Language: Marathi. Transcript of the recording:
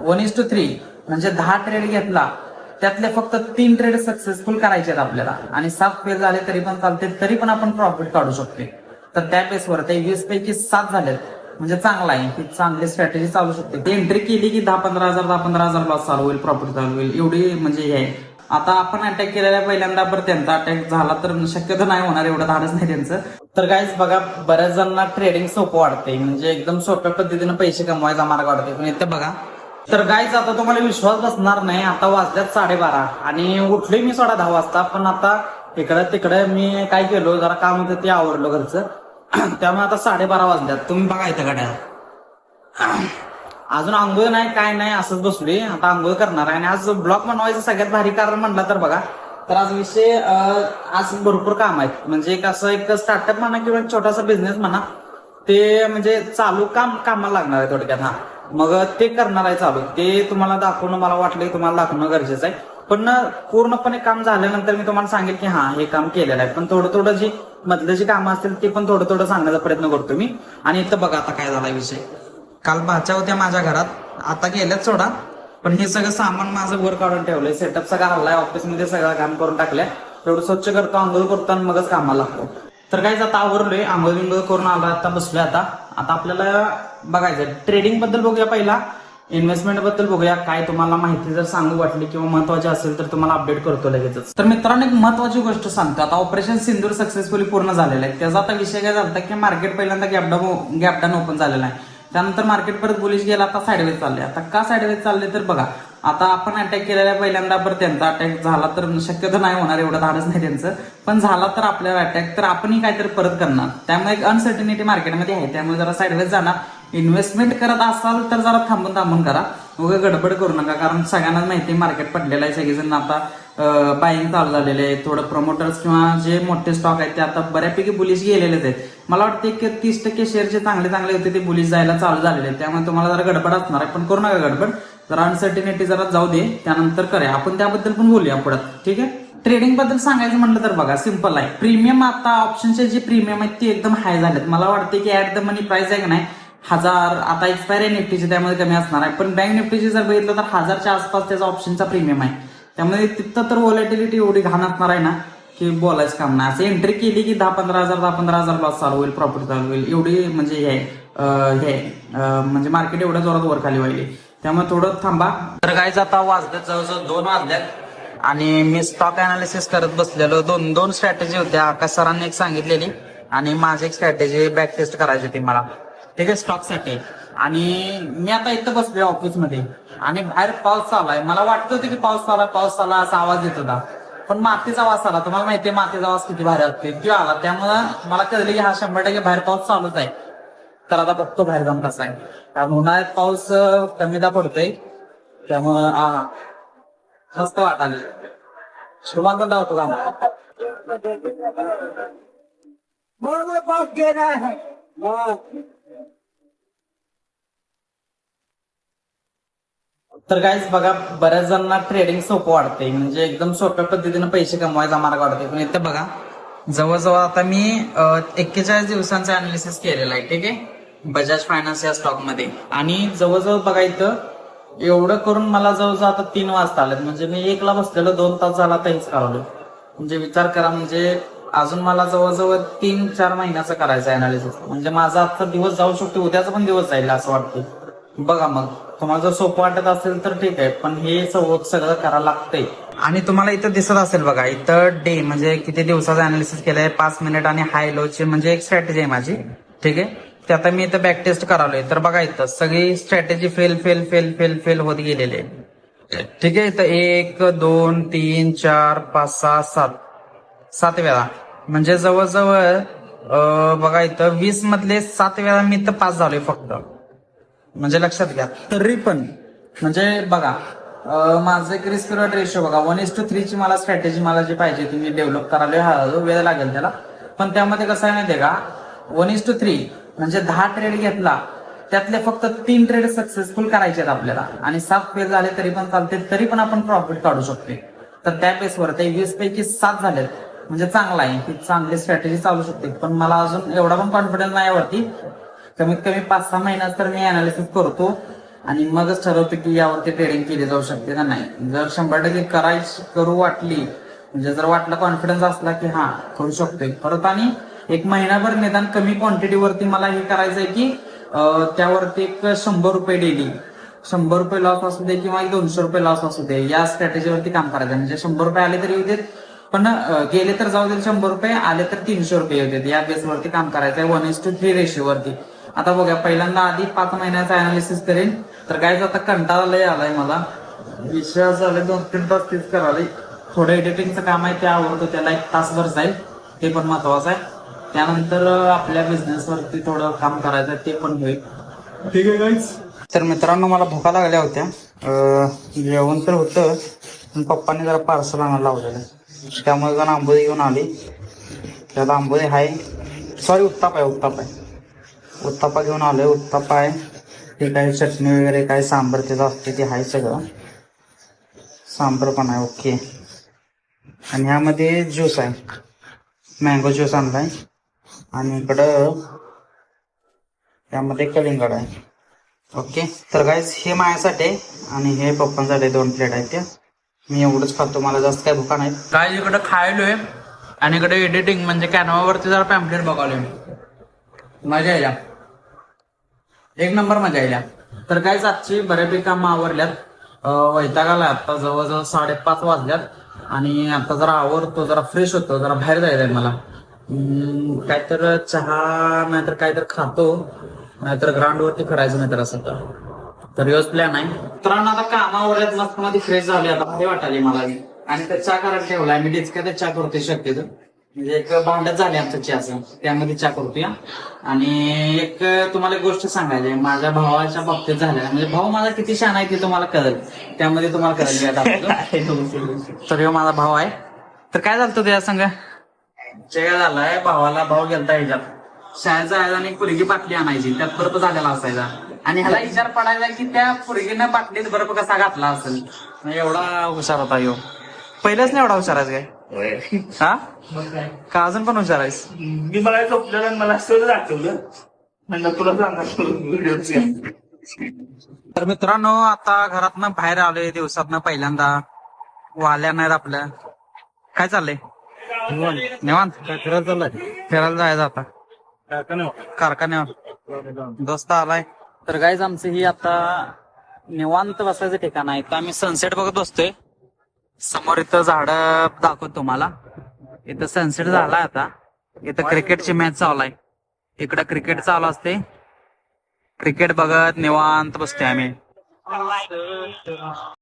वन इज टू थ्री म्हणजे दहा ट्रेड घेतला. त्यातले फक्त तीन ट्रेड सक्सेसफुल करायचे आहेत आपल्याला. आणि सात फेल झाले तरी पण चालते तरी पण आपण प्रॉफिट काढू शकतो तर त्या बेसवर ते वीस पैकी सात झालेत. म्हणजे चांगला आहे की चांगली स्ट्रॅटेजी चालू शकते. एंट्री केली की दहा पंधरा हजार दहा पंधरा हजार लॉस चालू होईल प्रॉफिट चालू होईल. एवढी म्हणजे हे आहे. आता आपण अटॅक केलेल्या पहिल्यांदा बरं त्यांचा अटॅक झाला तर शक्यतो नाही होणार एवढं धाडच नाही त्यांचं. तर काहीच बघा बऱ्याच जणांना ट्रेडिंग सोपं वाटते म्हणजे एकदम सोप्या पद्धतीने पैसे कमवायचा मार्ग वाटते पण इथे बघा तर गाईच आता तुम्हाला विश्वास बसणार नाही. आता वाजल्यात साडेबारा आणि उठले मी सोडा दहा वाजता पण आता इकडं तिकडं मी काय केलो जरा काम होतं ते आवरलो घरचं. त्यामुळे आता साडेबारा वाजल्यात. तुम्ही बघा इथं गड्या. अजून आंघोळ नाही काय नाही असंच बसलोय. आता आंघोळ करणार आहे. आणि आज ब्लॉग बनवायचं सगळ्यात भारी कारण म्हणलं तर बघा तर आज विषय आज भरपूर काम आहेत. म्हणजे एक असं एक स्टार्टअप म्हणा किंवा एक छोटासा बिझनेस म्हणा ते म्हणजे चालू काम कामाला लागणार आहे थोडक्यात हा. मग ते करणार आहे चालू. ते तुम्हाला दाखवणं मला वाटलं तुम्हाला दाखवणं गरजेचं आहे. पण पूर्णपणे काम झाल्यानंतर मी तुम्हाला सांगेल की हा हे काम केलेलं आहे. पण थोडं थोडं जी मधलं जी कामं असतील ते पण थोडं थोडं सांगण्याचा प्रयत्न करतो मी. आणि इथं बघा आता काय झाला विषय. काल भाच्या होत्या माझ्या घरात. आता गेल्यात सोडा. पण हे सगळं सामान माझं वर काढून ठेवलंय. सेटअप सगळं हल्लाय ऑफिसमध्ये सगळं काम करून टाकलंय. तेवढं स्वच्छ करतो आंघोळ करतो आणि मगच कामाला लागतो. तर काय आता आवरलोय. आंघोळ बिंघोळ करून आलो. आता बसलोय आता. आता आपल्याला बघायचं. ट्रेडिंगबद्दल बघूया पहिला. इन्व्हेस्टमेंटबद्दल बघूया. काय तुम्हाला माहिती जर सांगू वाटली किंवा महत्वाची असेल तर तुम्हाला अपडेट करतो लगेचच. तर मित्रांनो एक महत्वाची गोष्ट सांगतो. आता ऑपरेशन सिंदूर सक्सेसफुली पूर्ण झालेलं आहे. त्याचा आता विषय काय झाला की मार्केट पहिल्यांदा गॅपडाऊन गॅपडाऊन ओपन झालेला आहे. त्यानंतर मार्केट परत बुलिश गेला आता साईडवेज चालले आता का साईडवेज चालले तर बघा. आता आपण अटॅक केलेल्या पहिल्यांदा परत त्यांचा अटॅक झाला तर शक्यतो नाही होणार एवढं धाडच नाही त्यांचं. पण झाला तर आपल्याला अटॅक तर आपणही काहीतरी परत करणार. त्यामुळे एक अनसर्टिनिटी मार्केटमध्ये आहे. त्यामुळे जरा साईडवेज जाणार. इन्व्हेस्टमेंट करत असाल तर जरा थांबून थांबून करा. उगा गडबड करू नका कारण सगळ्यांनाच माहिती मार्केट पडलेलं आहे सगळेजण आता बाईंग चालू झालेले आहे थोडं प्रमोटर्स किंवा जे मोठे स्टॉक आहेत ते आता बऱ्यापैकी बुलिश गेलेलेच आहेत. मला वाटतं की तीस टक्के शेअरचे चांगले चांगले होते ते बुलिश जायला चालू झालेले आहेत. त्यामुळे तुम्हाला जरा गडबड असणार आहे पण करू नका गडबड. जरा अनसर्टिनिटी जरा जाऊ दे त्यानंतर करूया. आपण त्याबद्दल पण बोलूया पुढे ठीक आहे? ट्रेडिंगबद्दल सांगायचं म्हटलं तर बघा सिंपल आहे. प्रीमियम आता ऑप्शनचे जे प्रीमियम आहेत ते एकदम हाय झालेत. मला वाटते की ऍट द मनी प्राइस आहे का नाही हजार आता एक्सपायरी आहे निफ्टीची त्यामध्ये कमी असणार आहे. पण बँक निफ्टीचे जर बघितलं तर हजारच्या आसपास त्याचा ऑप्शनचा प्रीमियम आहे. त्यामुळे तिथं तर व्हॉलेटिलिटी एवढी घाण असणार आहे ना की बोलायचं काम नाही. असं एंट्री केली की दहा पंधरा हजार दहा पंधरा हजार लॉस चालू होईल प्रॉफिट चालू होईल. एवढी म्हणजे हे हे म्हणजे मार्केट एवढ्या जोरात वर खाली व्हायली. त्यामुळे थोडं थांबा. तर काय आता वाजल्यात जवळजवळ दोन वाजल्यात आणि मी स्टॉक अनालिसिस करत बसलेलो. दोन दोन स्ट्रॅटेजी होत्या. आकाश सरांनी एक सांगितलेली. आणि माझी एक स्ट्रॅटेजी बॅक टेस्ट करायची होती मला. ठीक आहे स्टॉकसाठी आणि मी आता इथं बसलोय ऑफिसमध्ये आणि बाहेर पाऊस चालू आहे. मला वाटत होतं की पाऊस चालू आहे, पाऊस चालू असा आवाज येत होता. पण मातीचा आवाज आला. तुम्हाला माहितीये मातीचा आवाज किती भारी असते. तो आला. त्यामुळं मला कळलं की हा शंभर टक्के बाहेर पाऊस चालूच आहे. तर आता बघतो बाहेर जाऊन कसा आहे. कारण उन्हाळ्यात पाऊस कमीदा पडतोय. त्यामुळं हा मस्त वाटाले शुभांक धावतो का तर काहीच बघा बऱ्याच जणांना ट्रेडिंग सोपं वाटते म्हणजे एकदम सोप्या पद्धतीने पैसे कमवायचा मार्ग वाटते पण इथे बघा जवळजवळ आता मी एक्केचाळीस दिवसांचा अनालिसिस केलेला आहे ठीक आहे? बजाज फायनान्स या स्टॉकमध्ये. आणि जवळजवळ बघा इथं एवढं करून मला जवळजवळ आता तीन वाजता आलेत. म्हणजे मी एकला बसलेलो दोन तास झाला आता हेच म्हणजे विचार करा म्हणजे अजून मला जवळजवळ तीन चार महिन्याचं करायचं आहे अनालिसिस म्हणजे माझा आजचा दिवस जाऊ शकतो उद्याचा पण दिवस जाईल असं वाटतं बघा मग. तुम्हाला जर सोपं वाटत असेल तर ठीक आहे पण हे सवत सगळं करायला लागतंय. आणि तुम्हाला इथं दिसत असेल बघा इथं डे म्हणजे किती दिवसाचं अनालिसिस केलंय पाच मिनिट आणि हाय लोची म्हणजे एक स्ट्रॅटेजी आहे माझी. ठीक आहे? ते आता मी इथं बॅक टेस्ट करालोय. तर बघा इथं सगळी strategy fail fail fail fail fail होत गेलेली आहे. ठीक आहे? इथं एक दोन तीन चार पाच सहा सात. सात वेळा. म्हणजे जवळजवळ बघा इथं वीस मधले सात वेळा मी इथं पास झालोय फक्त. म्हणजे लक्षात घ्या. तरी पण म्हणजे बघा माझं एक रिस्क रेशो बघा वन इज टू थ्री ची मला स्ट्रॅटेजी मला जी पाहिजे ती मी डेव्हलप करायला हा वेळ लागेल त्याला. पण त्यामध्ये कसं आहे माहितीये का वन इज टू थ्री म्हणजे दहा ट्रेड घेतला त्यातले फक्त तीन ट्रेड सक्सेसफुल करायचे आहेत आपल्याला. आणि सात फेल झाले तरी पण चालते तरी पण आपण प्रॉफिट काढू शकतो तर त्या बेसवर ते वीस पैकी सात झालेत म्हणजे चांगला आहे ही चांगली स्ट्रॅटेजी चालू शकते. पण मला अजून एवढा पण कॉन्फिडन्स नाही वरती कमीत कमी पाच सहा महिन्यात तर मी अनालिसिस करतो. आणि मगच ठरवतो की यावरती ट्रेडिंग केली जाऊ शकते का नाही. जर शंभर टक्के करायची करू वाटली म्हणजे जर वाटला कॉन्फिडन्स असला की हा करू शकतोय. परत आणि एक महिनाभर निदान कमी क्वांटिटीवरती मला हे करायचंय की त्यावरती एक शंभर रुपये डेली शंभर रुपये लॉस असू दे किंवा एक दोनशे रुपये लॉस असू दे या स्ट्रॅटेजीवरती काम करायचं म्हणजे शंभर रुपये आले तरी येऊ देत पण गेले तर जाऊ देत शंभर रुपये आले तर तीनशे रुपये येऊ देत या बेसवरती काम करायचं आहे वन इज टू थ्री रेशिओवरती आता बघा पहिल्यांदा आधी पाच महिन्याचं अनालिसिस करेन. तर काय आता कंटाळा लय आलाय मला. विषय झाले दोन तीन तास तीच कराले थोडं एडिटिंगचं काम आहे ते आवडतं त्याला एक तासभर जाईल. ते पण महत्वाचं आहे. त्यानंतर आपल्या बिझनेस वरती थोडं काम करायचं ते पण होईल. ठीक आहे गाईज तर मित्रांनो मला भुका लागल्या होत्या. जेवण तर होतं पण पप्पांनी जरा पार्सल आणायला लावलेलं. त्यामुळे जण आंबोली घेऊन आली. त्यात आंबोली आहे. सॉरी उत्ताप आहे उत्ताप आहे. उत्तापा घेऊन आलोय. उत्तापा आहे. ते काही चटणी वगैरे काय सांबर त्याचं असते ते आहे सगळं. सांबर पण आहे ओके. आणि ह्यामध्ये ज्यूस आहे. मँगो ज्यूस आणलाय. आणि इकडं त्यामध्ये कलिंगड आहे. ओके. तर काहीच हे माझ्यासाठी आणि हे पप्पांसाठी दोन प्लेट आहेत त्या मी एवढंच खातो. मला जास्त काय भुका नाही काय इकडं खायलोय. आणि इकडे एडिटिंग म्हणजे कॅनवावरती जरा पॅम्पलेट बघालोय मजा आहे एक नंबर मजा यायला तर काय आजची बऱ्यापैकी कामं आवरल्यात. वैतागाला वैताग आला आता जवळजवळ साडेपाच वाजल्यात. आणि आता जरा आवरतो जरा फ्रेश होतो जरा बाहेर जायचंय मला. काहीतर चहा नाहीतर काहीतर खातो. नाहीतर ग्राउंड वरती करायचं नाहीतर असं तर. तर व्यवस्थ प्लॅन आहे. मित्रांनो आता कामावर मस्त मध्ये फ्रेश झाले आता भारी वाटाली मला आणि त्या चहा करायला ठेवलाय. मी डिस्कात चहा करते शक्यतो. म्हणजे एक भांडत झाले आमचं चहाचं त्यामध्ये चहा करतोय. आणि एक तुम्हाला एक गोष्ट सांगायची आहे. माझ्या भावाच्या बाबतीत झाल्या म्हणजे भाऊ माझा किती शान आहे ते तुम्हाला कळेल. त्यामध्ये तुम्हाला कळेल. तर माझा भाव आहे. तर काय झालं तुझ्या संग? जय झालाय भावाला भाऊ गेलता ह्याच्यात. शाळेत जायला आणि पुरगी बाटली आणायची. त्यात बर्फ झालेला असायचा. आणि ह्याला विचार पडायचा की त्या पुरगीनं बाटलीत बर्फ कसा घातला असेल? एवढा हुशार होता यो. पहिलेच नाही एवढा हुशार आहेस काय हा? का अजून पण हुशार आहेस? मी मला झोपलेलं मला सहज आठवलं म्हणलं तुला सांगा व्हिडिओ तर मित्रांनो आता घरातनं बाहेर आलोय दिवसातनं पहिल्यांदा. वाल्या नाहीत आपल्या. काय चाललंय? निवांत. फिरायला चाललाय फिरायला जायचं आता. कारखान्यावर. दोस्त आलाय. तर गाईज आमचं ही आता निवांत बसायचं ठिकाण आहे. तर आम्ही सनसेट बघत बसतोय. समोर इथं झाड दाखवतो तुम्हाला. इथं सनसेट झालाय आता. इथं क्रिकेटची मॅच चालू आहे. इकडं क्रिकेट चालू असते. क्रिकेट बघत निवांत बसतोय आम्ही.